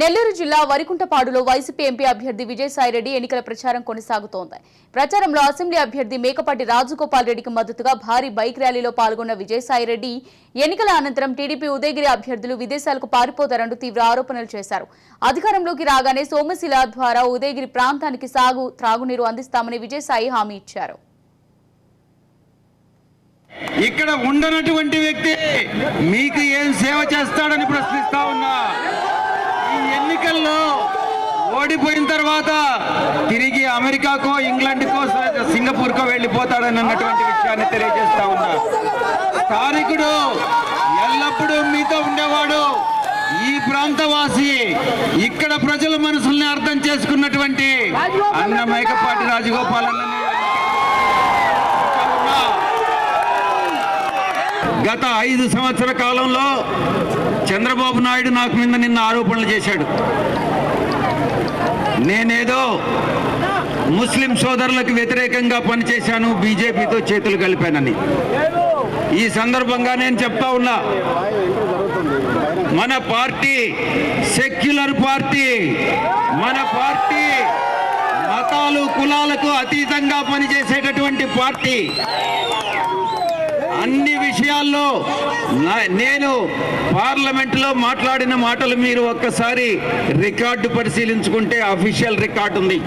నెల్లూరు జిల్లా వరికుంటపాడులో YCP MP అభ్యర్థి విజయసాయిరెడ్డి ఎన్నికల ప్రచారం కొనసాగుతోంది. ప్రచారంలో అసెంబ్లీ అభ్యర్థి మేకపాటి రాజగోపాల్ రెడ్డికి మద్దతుగా భారీ బైక్ ర్యాలీలో పాల్గొన్న విజయసాయిరెడ్డి ఎన్నికల అనంతరం టీడీపీ ఉదయగిరి అభ్యర్థులు విదేశాలకు పారిపోతారంటూ తీవ్ర ఆరోపణలు చేశారు. అధికారంలోకి రాగానే సోమశిల ద్వారా ఉదయగిరి ప్రాంతానికి సాగు త్రాగునీరు అందిస్తామని విజయసాయి హామీ ఇచ్చారు. ఇక్కడ ఉండనటువంటి వ్యక్తి మీకు ఏం సేవ చేస్తాడని ప్రశ్నిస్తా ఉన్నా. ఓడిపోయిన తర్వాత తిరిగి అమెరికాకో ఇంగ్లాండ్కో సింగపూర్కో వెళ్ళిపోతాడని అన్నటువంటి విషయాన్ని తెలియజేస్తా ఉన్నా. స్థానికుడు ఎల్లప్పుడూ మీతో ఉండేవాడు. ఈ ప్రాంతవాసి ఇక్కడ ప్రజల మనసుల్ని అర్థం చేసుకున్నటువంటి అన్న మేకపాటి రాజగోపాల్ గత ఐదు సంవత్సర కాలంలో చంద్రబాబు నాయుడు నాకు మీద నిన్న ఆరోపణలు చేశాడు. నేనేదో ముస్లిం సోదరులకు వ్యతిరేకంగా పనిచేశాను బీజేపీతో చేతులు కలిపానని. ఈ సందర్భంగా నేను చెప్తా ఉన్నా మన పార్టీ సెక్యులర్ పార్టీ మన పార్టీ మతాలు కులాలకు అతీతంగా పనిచేసేటటువంటి పార్టీ. అన్ని విషయాల్లో నేను పార్లమెంట్లో మాట్లాడిన మాటలు మీరు ఒక్కసారి రికార్డు పరిశీలించుకుంటే అఫీషియల్ రికార్డు ఉంది.